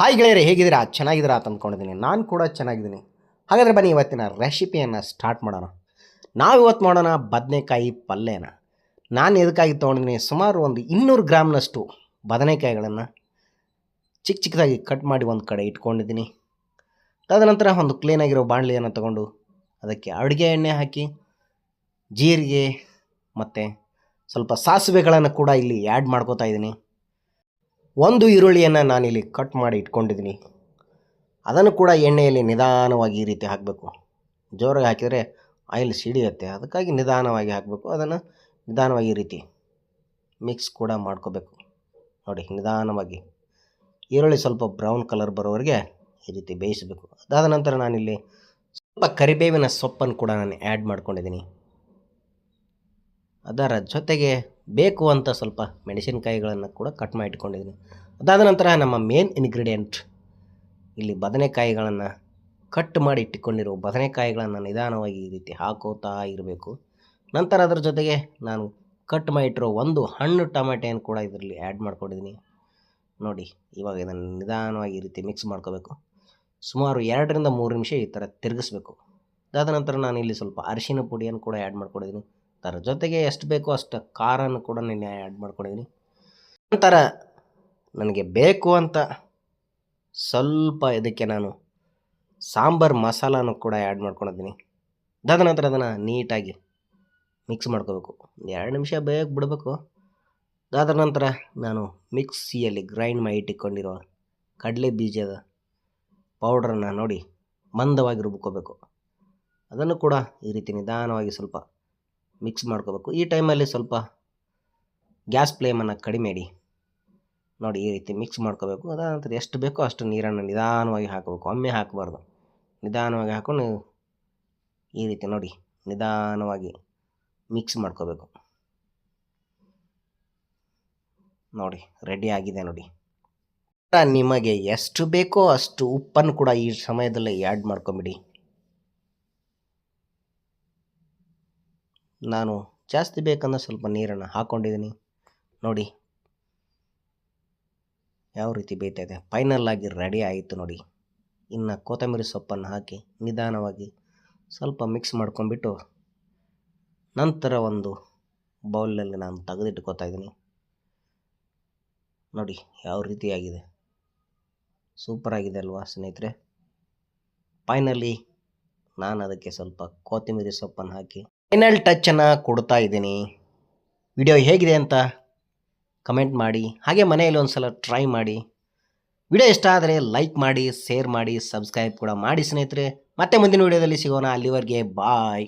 Hi ಗೆಳೆಯರೆ, ಹೇಗಿದ್ದೀರಾ? ಚೆನ್ನಾಗಿದ್ದೀರಾ ಅಂತ ಅಂದ್ಕೊಂಡಿದ್ದೀನಿ. ನಾನು ಕೂಡ ಚೆನ್ನಾಗಿದ್ದೀನಿ. ಹಾಗಾದರೆ ಬನ್ನಿ, ಇವತ್ತಿನ ರೆಸಿಪಿಯನ್ನು ಸ್ಟಾರ್ಟ್ ಮಾಡೋಣ. ನಾವು ಇವತ್ತು ಮಾಡೋಣ ಬದನೆಕಾಯಿ ಪಲ್ಯನ. ನಾನು ಎದಕ್ಕಾಗಿ ತೊಗೊಂಡಿದ್ದೀನಿ, ಸುಮಾರು ಒಂದು ಇನ್ನೂರು ಗ್ರಾಮ್ನಷ್ಟು ಬದನೆಕಾಯಿಗಳನ್ನು ಚಿಕ್ಕ ಚಿಕ್ಕದಾಗಿ ಕಟ್ ಮಾಡಿ ಒಂದು ಕಡೆ ಇಟ್ಕೊಂಡಿದ್ದೀನಿ. ತದನಂತರ ಒಂದು ಕ್ಲೀನಾಗಿರೋ ಬಾಣಲಿಯನ್ನು ತಗೊಂಡು ಅದಕ್ಕೆ ಅಡುಗೆ ಎಣ್ಣೆ ಹಾಕಿ, ಜೀರಿಗೆ ಮತ್ತು ಸ್ವಲ್ಪ ಸಾಸಿವೆಗಳನ್ನು ಕೂಡ ಇಲ್ಲಿ ಆ್ಯಡ್ ಮಾಡ್ಕೋತಾ ಇದ್ದೀನಿ. ಒಂದು ಈರುಳ್ಳಿಯನ್ನು ನಾನಿಲ್ಲಿ ಕಟ್ ಮಾಡಿ ಇಟ್ಕೊಂಡಿದ್ದೀನಿ. ಅದನ್ನು ಕೂಡ ಎಣ್ಣೆಯಲ್ಲಿ ನಿಧಾನವಾಗಿ ಈ ರೀತಿ ಹಾಕಬೇಕು. ಜೋರಾಗಿ ಹಾಕಿದರೆ ಆಯಿಲ್ ಸಿಡಿಯುತ್ತೆ. ಅದಕ್ಕಾಗಿ ನಿಧಾನವಾಗಿ ಹಾಕಬೇಕು. ಅದನ್ನು ನಿಧಾನವಾಗಿ ಈ ರೀತಿ ಮಿಕ್ಸ್ ಕೂಡ ಮಾಡ್ಕೋಬೇಕು. ನೋಡಿ, ನಿಧಾನವಾಗಿ ಈರುಳ್ಳಿ ಸ್ವಲ್ಪ ಬ್ರೌನ್ ಕಲರ್ ಬರೋವರೆಗೆ ಈ ರೀತಿ ಬೇಯಿಸಬೇಕು. ಅದಾದ ನಂತರ ನಾನಿಲ್ಲಿ ಸ್ವಲ್ಪ ಕರಿಬೇವಿನ ಸೊಪ್ಪನ್ನು ಕೂಡ ನಾನು ಆ್ಯಡ್ ಮಾಡ್ಕೊಂಡಿದ್ದೀನಿ. ಅದರ ಜೊತೆಗೆ ಬೇಕು ಅಂತ ಸ್ವಲ್ಪ ಮೆಣಸಿನಕಾಯಿಗಳನ್ನು ಕೂಡ ಕಟ್ ಮಾಡಿ ಇಟ್ಕೊಂಡಿದ್ದೀನಿ ಅದಾದ ನಂತರ ನಮ್ಮ ಮೇನ್ ಇನ್ಗ್ರೀಡಿಯೆಂಟ್ ಇಲ್ಲಿ ಬದನೆಕಾಯಿಗಳನ್ನು ಕಟ್ ಮಾಡಿ ಇಟ್ಟುಕೊಂಡಿರೋ ಬದನೆಕಾಯಿಗಳನ್ನು ನಿಧಾನವಾಗಿ ಈ ರೀತಿ ಹಾಕೋತಾ ಇರಬೇಕು. ನಂತರ ಅದರ ಜೊತೆಗೆ ನಾನು ಕಟ್ ಮಾಡಿಟ್ಟಿರೋ ಒಂದು ಹಣ್ಣು ಟೊಮೆಟೆಯನ್ನು ಕೂಡ ಇದರಲ್ಲಿ ಆ್ಯಡ್ ಮಾಡ್ಕೊಂಡಿದ್ದೀನಿ. ನೋಡಿ, ಇವಾಗ ಇದನ್ನು ನಿಧಾನವಾಗಿ ಈ ರೀತಿ ಮಿಕ್ಸ್ ಮಾಡ್ಕೋಬೇಕು. ಸುಮಾರು ಎರಡರಿಂದ ಮೂರು ನಿಮಿಷ ಈ ಥರ ತಿರುಗಿಸ್ಬೇಕು. ಅದಾದ ನಂತರ ನಾನು ಇಲ್ಲಿ ಸ್ವಲ್ಪ ಅರಿಶಿನ ಪುಡಿಯನ್ನು ಕೂಡ ಆ್ಯಡ್ ಮಾಡ್ಕೊಂಡಿದ್ದೀನಿ. ಅದರ ಜೊತೆಗೆ ಎಷ್ಟು ಬೇಕೋ ಅಷ್ಟು ಖಾರನ್ನು ಕೂಡ ನಾನು ಆ್ಯಡ್ ಮಾಡ್ಕೊಂಡಿದ್ದೀನಿ ನಂತರ ನನಗೆ ಬೇಕು ಅಂತ ಸ್ವಲ್ಪ ಇದಕ್ಕೆ ನಾನು ಸಾಂಬಾರು ಮಸಾಲಾನು ಕೂಡ ಆ್ಯಡ್ ಮಾಡ್ಕೊಂಡಿದ್ದೀನಿ ಅದಾದ ನಂತರ ಅದನ್ನು ನೀಟಾಗಿ ಮಿಕ್ಸ್ ಮಾಡ್ಕೋಬೇಕು. ಎರಡು ನಿಮಿಷ ಬೇಗ ಬಿಡಬೇಕು. ಅದಾದ ನಂತರ ನಾನು ಮಿಕ್ಸಿಯಲ್ಲಿ ಗ್ರೈಂಡ್ ಮಾಡಿ ಇಟ್ಟುಕೊಂಡಿರೋ ಕಡಲೆ ಬೀಜದ ಪೌಡ್ರನ್ನು ನೋಡಿ ಮಂದವಾಗಿ ರುಬ್ಕೋಬೇಕು. ಅದನ್ನು ಕೂಡ ಈ ರೀತಿ ನಿಧಾನವಾಗಿ ಸ್ವಲ್ಪ ಮಿಕ್ಸ್ ಮಾಡ್ಕೋಬೇಕು. ಈ ಟೈಮಲ್ಲಿ ಸ್ವಲ್ಪ ಗ್ಯಾಸ್ ಫ್ಲೇಮನ್ನು ಕಡಿಮೆ ಇಡಿ ನೋಡಿ, ಈ ರೀತಿ ಮಿಕ್ಸ್ ಮಾಡ್ಕೋಬೇಕು. ಅದಾದ ನಂತರ ಎಷ್ಟು ಬೇಕೋ ಅಷ್ಟು ನೀರನ್ನು ನಿಧಾನವಾಗಿ ಹಾಕಬೇಕು. ಒಮ್ಮೆ ಹಾಕಬಾರ್ದು. ನಿಧಾನವಾಗಿ ಹಾಕೊಂಡು ಈ ರೀತಿ ನೋಡಿ, ನಿಧಾನವಾಗಿ ಮಿಕ್ಸ್ ಮಾಡ್ಕೋಬೇಕು. ನೋಡಿ ರೆಡಿ ಆಗಿದೆ ನೋಡಿ. ನಿಮಗೆ ಎಷ್ಟು ಬೇಕೋ ಅಷ್ಟು ಉಪ್ಪನ್ನು ಕೂಡ ಈ ಸಮಯದಲ್ಲಿ ಆ್ಯಡ್ ಮಾಡ್ಕೊಂಬಿಡಿ. ನಾನು ಜಾಸ್ತಿ ಬೇಕಂದ್ರೆ ಸ್ವಲ್ಪ ನೀರನ್ನು ಹಾಕ್ಕೊಂಡಿದ್ದೀನಿ ನೋಡಿ. ಯಾವ ರೀತಿ ಬೇಯ್ತಾ ಇದೆ. ಫೈನಲ್ ಆಗಿ ರೆಡಿ ಆಯಿತು ನೋಡಿ. ಇನ್ನು ಕೊತ್ತಂಬರಿ ಸೊಪ್ಪನ್ನು ಹಾಕಿ ನಿಧಾನವಾಗಿ ಸ್ವಲ್ಪ ಮಿಕ್ಸ್ ಮಾಡ್ಕೊಂಬಿಟ್ಟು ನಂತರ ಒಂದು ಬೌಲಲ್ಲಿ ನಾನು ತೆಗೆದಿಟ್ಕೋತಾ ಇದ್ದೀನಿ. ನೋಡಿ ಯಾವ ರೀತಿಯಾಗಿದೆ ಸೂಪರ್ ಆಗಿದೆ ಅಲ್ವಾ ಸ್ನೇಹಿತರೆ. ಫೈನಲಿ ನಾನು ಅದಕ್ಕೆ ಸ್ವಲ್ಪ ಕೊತ್ತಂಬರಿ ಸೊಪ್ಪನ್ನು ಹಾಕಿ ಫೈನಲ್ ಟಚ್ಚನ್ನು ಕೊಡ್ತಾ ಇದ್ದೀನಿ. ವಿಡಿಯೋ ಹೇಗಿದೆ ಅಂತ ಕಮೆಂಟ್ ಮಾಡಿ. ಹಾಗೆ ಮನೆಯಲ್ಲಿ ಒಂದು ಸಲ ಟ್ರೈ ಮಾಡಿ. ವಿಡಿಯೋ ಇಷ್ಟ ಆದರೆ ಲೈಕ್ ಮಾಡಿ ಶೇರ್ ಮಾಡಿ ಸಬ್ಸ್ಕ್ರೈಬ್ ಕೂಡ ಮಾಡಿ ಸ್ನೇಹಿತರೆ. ಮತ್ತೆ ಮುಂದಿನ ವಿಡಿಯೋದಲ್ಲಿ ಸಿಗೋಣ. ಅಲ್ಲಿವರೆಗೆ ಬಾಯ್